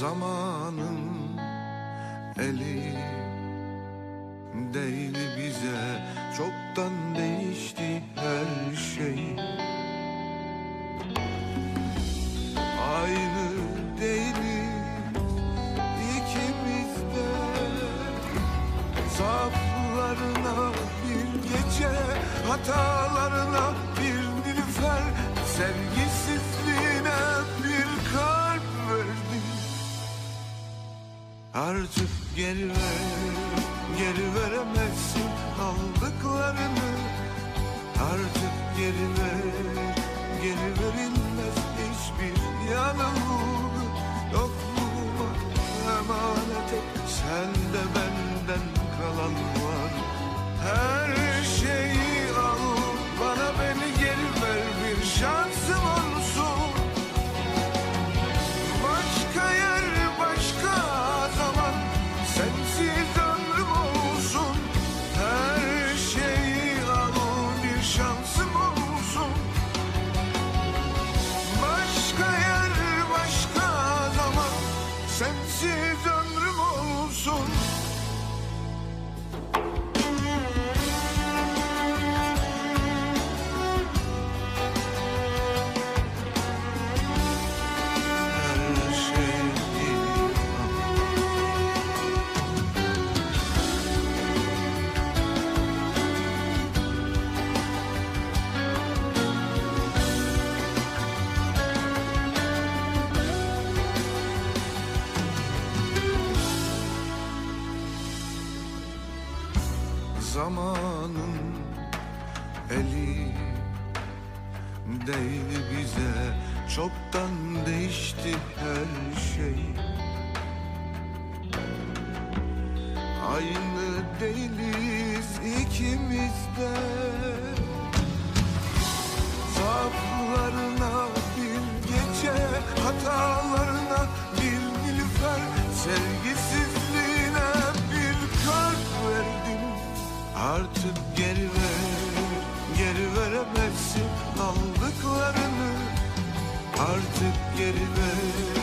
Zamanın eli değil bize. Çoktan değişti her şey. Aynı değiliz ikimiz de Zaaflarına bir gece Hatalarına bir nilüfer. Sevgisizliğine Artık geri ver, geri veremezsin. Aldıklarını 珍惜着。Zamanın eli değil bize. Çoktan değişti her şey. Aynı değiliz ikimiz de Artık geri ver, geri veremezsin aldıklarını. Artık geri ver.